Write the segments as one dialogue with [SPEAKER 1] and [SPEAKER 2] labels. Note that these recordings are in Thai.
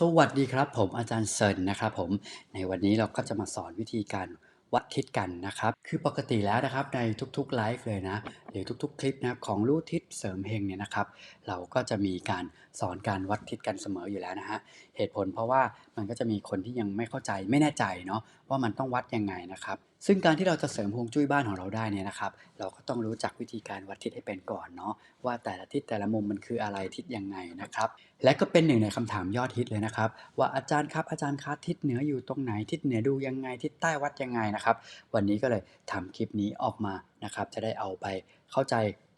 [SPEAKER 1] สวัสดีครับ ผมอาจารย์เซินนะครับผมในวันนี้เราก็จะมาสอนวิธีการวัดทิศกันนะครับ คือปกติแล้วนะครับในทุกๆไลฟ์เลยนะหรือทุกๆ คลิปนะของรู้ทิศเสริมเฮงเนี่ยนะครับ เราก็จะมีการสอนการวัดทิศกันเสมออยู่แล้วนะฮะเหตุผลเพราะว่า มันก็จะมีคนที่ยังไม่เข้าใจไม่แน่ใจเนาะว่ามันต้องวัดยังไงนะครับ ซึ่งการที่เราจะเสริมฮวงจุ้ยบ้านของเราได้เนี่ยนะครับ เราก็ต้องรู้จักวิธีการวัดทิศให้เป็นก่อนเนาะว่าแต่ละทิศแต่ละมุมมันคืออะไรทิศยังไงนะครับ และก็เป็นหนึ่งในคำถามยอดฮิตเลยนะครับ ว่าอาจารย์ครับอาจารย์ครับทิศเหนืออยู่ตรงไหนทิศเหนือดูยังไงทิศใต้วัดยังไงนะครับ วันนี้ก็เลยทำคลิปนี้ออกมานะครับ จะได้เอาไปเข้าใจ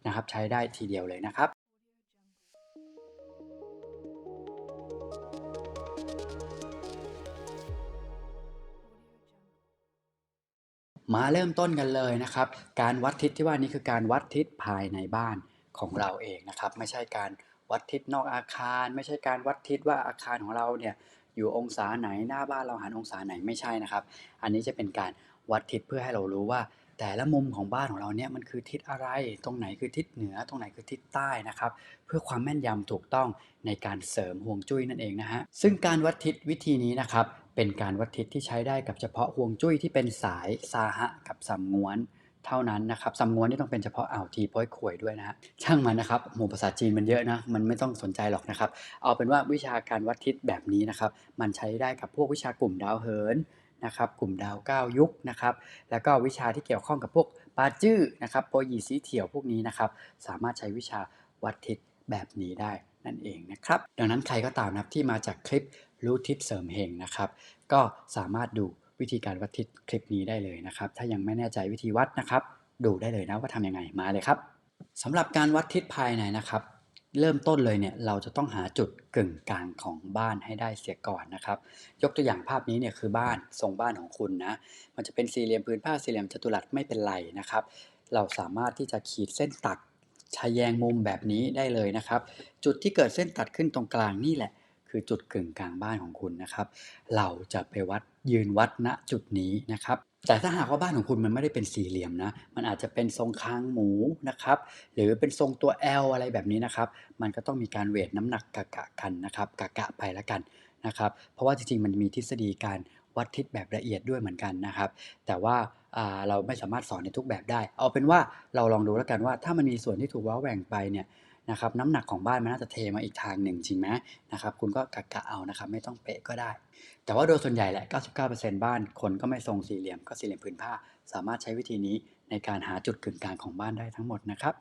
[SPEAKER 1] นะครับใช้ได้ทีเดียวเลยนะครับ มาเริ่มต้นกันเลยนะครับ การวัดทิศที่ว่านี้คือการวัดทิศภายในบ้านของเราเองนะครับ ไม่ใช่การวัดทิศนอกอาคาร ไม่ใช่การวัดทิศว่าอาคารของเราเนี่ยอยู่องศาไหนหน้าบ้านเราหันองศาไหนไม่ใช่นะครับ อันนี้จะเป็นการวัดทิศเพื่อให้เรารู้ว่า แต่ละมุมของบ้านของเราเนี่ยมันคือทิศอะไร ตรงไหนคือทิศเหนือ ตรงไหนคือทิศใต้นะครับ เพื่อความแม่นยำถูกต้องในการเสริมห่วงจุ้ยนั่นเองนะฮะ ซึ่งการวัดทิศวิธีนี้นะครับ เป็นการวัดทิศที่ใช้ได้กับเฉพาะห่วงจุ้ยที่เป็นสายซาหะกับสำงวนเท่านั้นนะครับสำงวนนี่ต้องเป็นเฉพาะอ่าวทีโป้อยขวยด้วยนะฮะ ช่างมันนะครับหมู่ภาษาจีนมันเยอะนะ มันไม่ต้องสนใจหรอกนะครับ เอาเป็นว่าวิชาการวัดทิศแบบนี้นะครับ มันใช้ได้กับพวกวิชากลุ่มดาวเหิน นะครับกลุ่มดาวเก้ายุคนะครับแล้วก็วิชาที่เกี่ยวข้องกับพวกปาจื้อนะครับโปรยีสีเถี่ยวพวกนี้นะครับสามารถใช้วิชาวัดทิศแบบนี้ได้นั่นเองนะครับดังนั้นใครก็ตามนะครับที่มาจากคลิปรู้ทิศเสริมเฮงนะครับก็สามารถดูวิธีการวัดทิศคลิปนี้ได้เลยนะครับ ถ้ายังไม่แน่ใจวิธีวัดนะครับ ดูได้เลยนะว่าทำยังไงมาเลยครับสำหรับการวัดทิศภายในนะครับ เริ่มต้นเลยเนี่ยเราจะต้องหาจุดกึ่งกลางของบ้านให้ได้เสียก่อนนะครับ ยกตัวอย่างภาพนี้เนี่ยคือบ้านทรงบ้านของคุณนะ มันจะเป็นสี่เหลี่ยมพื้นผ้าสี่เหลี่ยมจัตุรัสไม่เป็นไรนะครับ เราสามารถที่จะขีดเส้นตัดชายแยงมุมแบบนี้ได้เลยนะครับ จุดที่เกิดเส้นตัดขึ้นตรงกลางนี่แหละ คือจุดกึ่งกลางบ้านของคุณนะครับ เราจะไปวัดยืนวัดณจุดนี้นะครับแต่ถ้าหากว่าบ้านของคุณมันไม่ได้เป็นสี่เหลี่ยมนะ มันอาจจะเป็นทรงคางหมูนะครับ หรือเป็นทรงตัว L อะไรแบบนี้นะครับ มันก็ต้องมีการเวทน้ำหนักกะกะกันนะครับกะกะไปแล้วกันนะครับ เพราะว่าจริงๆ มันมีทฤษฎีการวัดทิศแบบละเอียดด้วยเหมือนกันนะครับ แต่ว่าเราไม่สามารถสอนในทุกแบบได้ เอาเป็นว่าเราลองดูแล้วกันว่า ถ้ามันมีส่วนที่ถูกว้าแหว่งไปเนี่ย นะครับน้ำหนักของบ้านมันน่าจะเทมาอีกทางหนึ่งจริงไหมนะครับคุณก็กะกะเอานะครับไม่ต้องเป๊ะก็ได้ แต่ว่าโดยส่วนใหญ่แหละ 99%บ้านคนก็ไม่ทรงสี่เหลี่ยมก็สี่เหลี่ยมผืนผ้า สามารถใช้วิธีนี้ในการหาจุดกึ่งกลางของบ้านได้ทั้งหมดนะครับ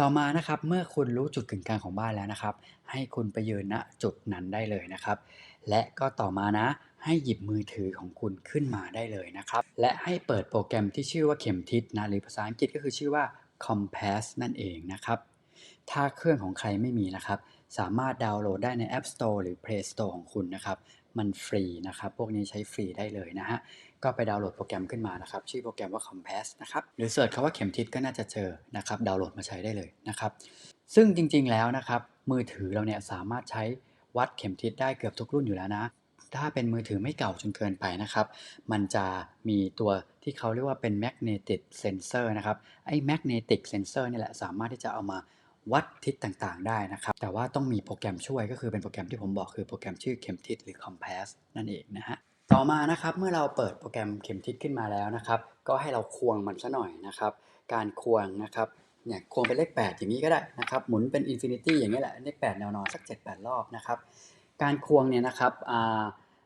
[SPEAKER 1] ต่อมานะครับเมื่อคุณรู้จุดกึ่งกลางของบ้านแล้วนะครับ ให้คุณไปยืนณจุดนั้นได้เลยนะครับ และก็ต่อมานะให้หยิบมือถือของคุณขึ้นมาได้เลยนะครับ และให้เปิดโปรแกรมที่ชื่อว่าเข็มทิศนะหรือภาษาอังกฤษก็คือชื่อว่า Compass นั่นเองนะครับ ถ้าเครื่องของใครไม่มีนะครับ สามารถดาวน์โหลดได้ใน App Store หรือ Play Store ของคุณนะครับ มันฟรีนะครับ พวกนี้ใช้ฟรีได้เลยนะฮะ ก็ไปดาวน์โหลดโปรแกรมขึ้นมานะครับ ชื่อโปรแกรมว่า Compass นะครับ หรือเสิร์ชคำว่าเข็มทิศก็น่าจะเจอนะครับ ดาวน์โหลดมาใช้ได้เลยนะครับ ซึ่งจริงๆแล้วนะครับ มือถือเราเนี่ยสามารถใช้วัดเข็มทิศได้เกือบทุกรุ่นอยู่แล้วนะถ้าเป็นมือถือไม่เก่าจนเกินไปนะครับ มันจะมีตัวที่เขาเรียกว่าเป็น magnetic sensor นะครับ ไอ้ magnetic sensor นี่แหละสามารถที่จะเอามา วัดทิศต่างๆ ได้นะครับ แต่ว่าต้องมีโปรแกรมช่วยก็คือเป็นโปรแกรมที่ผมบอกคือโปรแกรมชื่อเข็มทิศหรือ compass นั่นเองนะฮะต่อมานะครับเมื่อเราเปิดโปรแกรมเข็มทิศขึ้นมาแล้วนะครับก็ให้เราควงมันซะหน่อยนะครับการควงนะครับเนี่ยควงเป็นเลข 8 อย่างนี้ก็ได้นะครับหมุนเป็นอินฟินิตี้อย่างนี้แหละเลข8แนวนอนสัก 7-8 รอบนะครับการควงเนี่ยนะครับ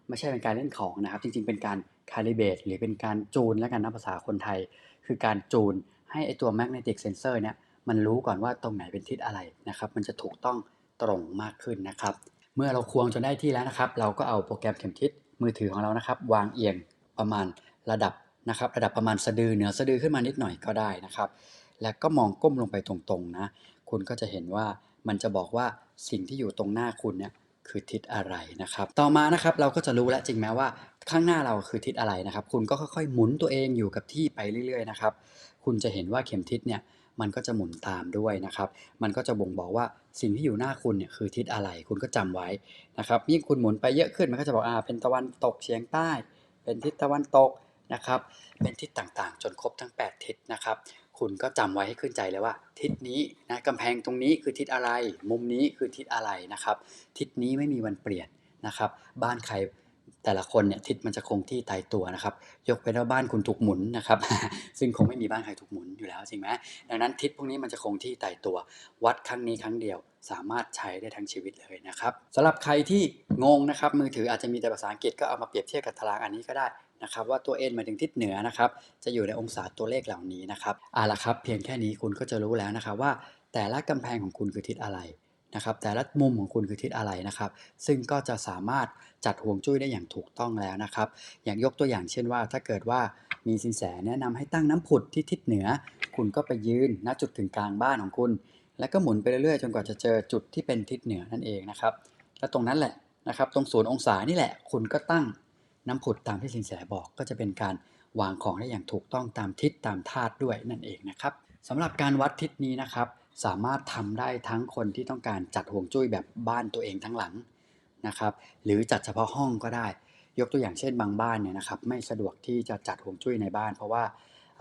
[SPEAKER 1] ไม่ใช่เป็นการเล่นของนะครับ จริงๆ เป็นการคาลิเบตหรือเป็นการจูนแล้วกันนะภาษาคนไทย คือการจูนให้ไอตัว magnetic sensor เนี่ย มันรู้ก่อนว่าตรงไหนเป็นทิศอะไรนะครับ มันจะถูกต้องตรงมากขึ้นนะครับ เมื่อเราควงจนได้ที่แล้วนะครับ เราก็เอาโปรแกรมเข็มทิศมือถือของเรานะครับ วางเอียงประมาณระดับนะครับ ระดับประมาณสะดือเหนือสะดือขึ้นมานิดหน่อยก็ได้นะครับ แล้วก็มองก้มลงไปตรงๆนะ คุณก็จะเห็นว่ามันจะบอกว่าสิ่งที่อยู่ตรงหน้าคุณเนี่ยคือทิศอะไรนะครับ ต่อมานะครับเราก็จะรู้แล้วจริงไหมว่าข้างหน้าเราคือทิศอะไรนะครับ คุณก็ค่อยๆ หมุนตัวเองอยู่กับที่ไปเรื่อยๆนะครับ คุณจะเห็นว่าเข็มทิศเนี่ย มันก็จะหมุนตามด้วยนะครับ มันก็จะบ่งบอกว่าสิ่งที่อยู่หน้าคุณเนี่ยคือทิศอะไร คุณก็จำไว้นะครับยิ่งคุณหมุนไปเยอะขึ้นมันก็จะบอกอ่าเป็นตะวันตกเฉียงใต้ เป็นทิศตะวันตกนะครับ เป็นทิศต่างๆ จนครบทั้ง 8 ทิศนะครับ คุณก็จำไว้ให้ขึ้นใจเลยว่า ทิศนี้นะกำแพงตรงนี้คือทิศอะไร มุมนี้คือทิศอะไรนะครับ ทิศนี้ไม่มีวันเปลี่ยนนะครับ บ้านใคร แต่ละคนเนี่ยทิศมันจะคงที่ตายตัวนะครับ ยกเว้นว่าบ้านคุณถูกหมุนนะครับ ซึ่งคงไม่มีบ้านใครถูกหมุนอยู่แล้วจริงไหมดังนั้นทิศพวกนี้มันจะคงที่ตายตัว วัดครั้งนี้ครั้งเดียวสามารถใช้ได้ทั้งชีวิตเลยนะครับสำหรับใครที่งงนะครับ มือถืออาจจะมีแต่ภาษาอังกฤษก็เอามาเปรียบเทียบกับตารางอันนี้ก็ได้นะครับว่าตัว n หมายถึงทิศเหนือนะครับ จะอยู่ในองศาตัวเลขเหล่านี้นะครับเอาละครับ เพียงแค่นี้คุณก็จะรู้แล้วนะครับว่า แต่ละกำแพงของคุณคือทิศอะไร นะครับ แต่ละมุมของคุณคือทิศอะไรนะครับ ซึ่งก็จะสามารถจัดห่วงจุ้ยได้อย่างถูกต้องแล้วนะครับ อย่างยกตัวอย่างเช่นว่า ถ้าเกิดว่ามีสินแสแนะนำให้ตั้งน้ำผุดที่ทิศเหนือ คุณก็ไปยืนณจุดกึ่งกลางบ้านของคุณ แล้วก็หมุนไปเรื่อยๆ จนกว่าจะเจอจุดที่เป็นทิศเหนือนั่นเองนะครับ และตรงนั้นแหละนะครับ ตรงศูนย์องศานี่แหละ คุณก็ตั้งน้ำผุดตามที่สินแสบอกก็จะเป็นการวางของได้อย่างถูกต้องตามทิศตามธาตุด้วยนั่นเองนะครับสำหรับการวัดทิศนี้นะครับ สามารถทำได้ทั้งคนที่ต้องการจัดห่วงจุ้ยแบบบ้านตัวเองทั้งหลังนะครับหรือจัดเฉพาะห้องก็ได้ ยกตัวอย่างเช่นบางบ้านเนี่ยนะครับไม่สะดวกที่จะจัดห่วงจุ้ยในบ้าน เพราะว่า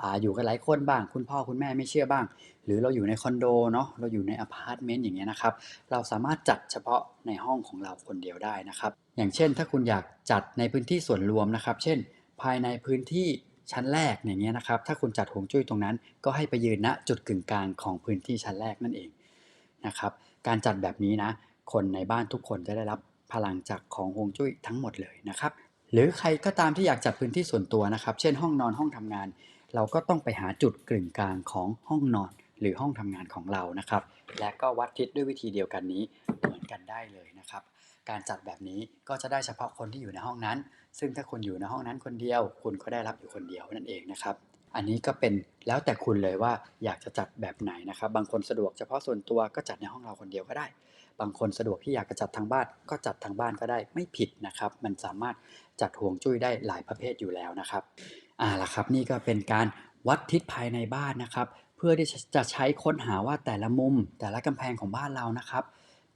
[SPEAKER 1] อาอยู่กันหลายคนบ้าง คุณพ่อคุณแม่ไม่เชื่อบ้าง หรือเราอยู่ในคอนโดเนาะเราอยู่ในอพาร์ตเมนต์อย่างเงี้ยนะครับเราสามารถจัดเฉพาะในห้องของเราคนเดียวได้นะครับอย่างเช่นถ้าคุณอยากจัดในพื้นที่ส่วนรวมนะครับ เช่น ภายในพื้นที่ ชั้นแรกอย่างเงี้ยนะครับ ถ้าคุณจัดห่วงจุ้ยตรงนั้น ก็ให้ไปยืนณจุดกึ่งกลางของพื้นที่ชั้นแรกนั่นเองนะครับ การจัดแบบนี้นะ คนในบ้านทุกคนจะได้รับพลังจากของฮวงจุ้ยทั้งหมดเลยนะครับ หรือใครก็ตามที่อยากจัดพื้นที่ส่วนตัวนะครับ เช่นห้องนอนห้องทำงาน เราก็ต้องไปหาจุดกึ่งกลางของห้องนอนหรือห้องทำงานของเรานะครับ และก็วัดทิศด้วยวิธีเดียวกันนี้เหมือนกันได้เลยนะครับ การจัดแบบนี้ก็จะได้เฉพาะคนที่อยู่ในห้องนั้น ซึ่งถ้าคุณอยู่ในห้องนั้นคนเดียว คุณก็ได้รับอยู่คนเดียวนั่นเองนะครับ อันนี้ก็เป็นแล้วแต่คุณเลยว่าอยากจะจัดแบบไหนนะครับ บางคนสะดวกเฉพาะส่วนตัวก็จัดในห้องเราคนเดียวก็ได้ บางคนสะดวกที่อยากจะจัดทางบ้านก็จัดทางบ้านก็ได้ไม่ผิดนะครับ มันสามารถจัดห่วงจุ้ยได้หลายประเภทอยู่แล้วนะครับอ่าล่ะครับนี่ก็เป็นการวัดทิศภายในบ้านนะครับ เพื่อที่จะใช้ค้นหาว่าแต่ละมุมแต่ละกำแพงของบ้านเรานะครับ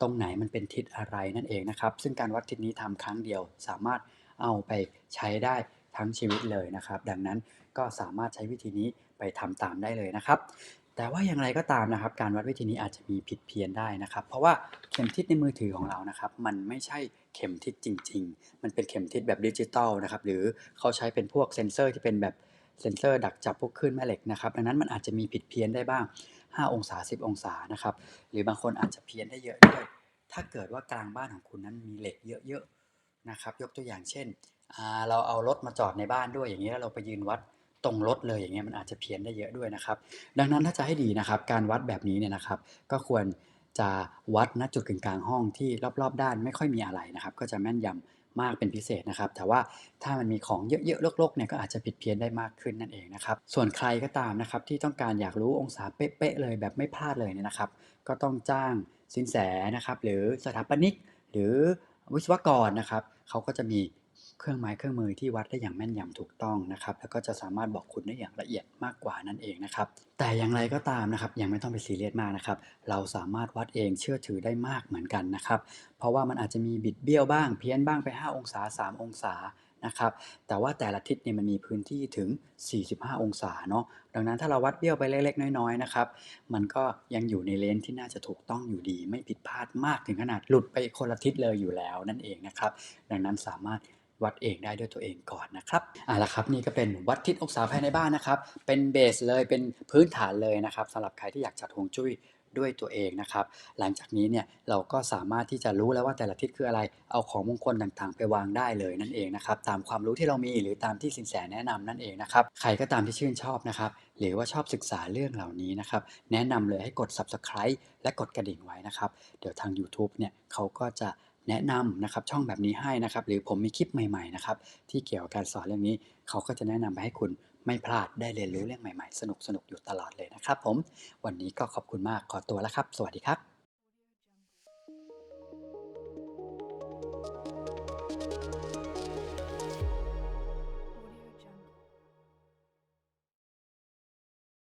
[SPEAKER 1] ตรงไหนมันเป็นทิศอะไรนั่นเองนะครับ ซึ่งการวัดทิศนี้ทำครั้งเดียว สามารถเอาไปใช้ได้ทั้งชีวิตเลยนะครับ ดังนั้นก็สามารถใช้วิธีนี้ไปทำตามได้เลยนะครับ แต่ว่าอย่างไรก็ตามนะครับ การวัดวิธีนี้อาจจะมีผิดเพี้ยนได้นะครับ เพราะว่าเข็มทิศในมือถือของเรานะครับ มันไม่ใช่เข็มทิศจริง ๆ มันเป็นเข็มทิศแบบดิจิตอลนะครับ หรือเขาใช้เป็นพวกเซนเซอร์ที่เป็นแบบ เซนเซอร์ดักจับพวกคลื่นแม่เหล็กนะครับ ดังนั้นมันอาจจะมีผิดเพี้ยนได้บ้าง 5 องศา 10 องศานะครับ หรือบางคนอาจจะเพี้ยนได้เยอะด้วย ถ้าเกิดว่ากลางบ้านของคุณนั้นมีเหล็กเยอะๆนะครับ ยกตัวอย่างเช่น เราเอารถมาจอดในบ้านด้วยอย่างนี้แล้วเราไปยืนวัดตรงรถเลยอย่างเงี้ยมันอาจจะเพี้ยนได้เยอะด้วยนะครับ ดังนั้นถ้าจะให้ดีนะครับ การวัดแบบนี้เนี่ยนะครับ ก็ควรจะวัดณจุดกึ่งกลางห้องที่รอบๆ ด้านไม่ค่อยมีอะไรนะครับ ก็จะแม่นยำ มากเป็นพิเศษนะครับ แต่ว่าถ้ามันมีของเยอะๆลกๆเนี่ยก็อาจจะผิดเพี้ยนได้มากขึ้นนั่นเองนะครับ ส่วนใครก็ตามนะครับที่ต้องการอยากรู้องศาเป๊ะๆเลยแบบไม่พลาดเลยเนี่ยนะครับ ก็ต้องจ้างสินแสนะครับหรือสถาปนิกหรือวิศวกรนะครับเขาก็จะมี เครื่องไม้เครื่องมือที่วัดได้อย่างแม่นยำถูกต้องนะครับแล้วก็จะสามารถบอกคุณได้อย่างละเอียดมากกว่านั่นเองนะครับแต่อย่างไรก็ตามนะครับยังไม่ต้องไปซีเรียสมากนะครับเราสามารถวัดเองเชื่อถือได้มากเหมือนกันนะครับเพราะว่ามันอาจจะมีบิดเบี้ยวบ้างเพี้ยนบ้างไป 5 องศา 3 องศานะครับแต่ว่าแต่ละทิศเนี่ยมันมีพื้นที่ถึง 45 องศาเนาะดังนั้นถ้าเราวัดเบี้ยวไปเล็กๆ น้อยๆนะครับมันก็ยังอยู่ในเลนที่น่าจะถูกต้องอยู่ดี ไม่ผิดพลาดมากถึงขนาดหลุดไปคนละทิศเลยอยู่แล้วนั่นเองนะครับดังนั้นสามารถ วัดเองได้ด้วยตัวเองก่อนนะครับอ่าละครับนี่ก็เป็นวัดทิศองศาภายในบ้านนะครับ เป็นเบสเลยเป็นพื้นฐานเลยนะครับสำหรับใครที่อยากจัดฮวงจุ้ยด้วยตัวเองนะครับ หลังจากนี้เนี่ยเราก็สามารถที่จะรู้แล้วว่าแต่ละทิศคืออะไร เอาของมงคลต่างๆ ไปวางได้เลยนั่นเองนะครับ ตามความรู้ที่เรามีหรือตามที่สินแสแนะนำนั่นเองนะครับ ใครก็ตามที่ชื่นชอบนะครับ หรือว่าชอบศึกษาเรื่องเหล่านี้นะครับ แนะนำเลยให้กด subscribe และกดกระดิ่งไว้นะครับ เดี๋ยวทาง YouTube เนี่ยเขาก็จะ แนะนำนะครับช่องแบบนี้ให้นะครับ หรือผมมีคลิปใหม่ๆนะครับที่เกี่ยวกับการสอนเรื่องนี้ เขาก็จะแนะนำไปให้คุณไม่พลาดได้เรียนรู้เรื่องใหม่ๆ สนุกๆอยู่ตลอดเลยนะครับ ผมวันนี้ก็ขอบคุณมากขอตัวแล้วครับ สวัสดีครับ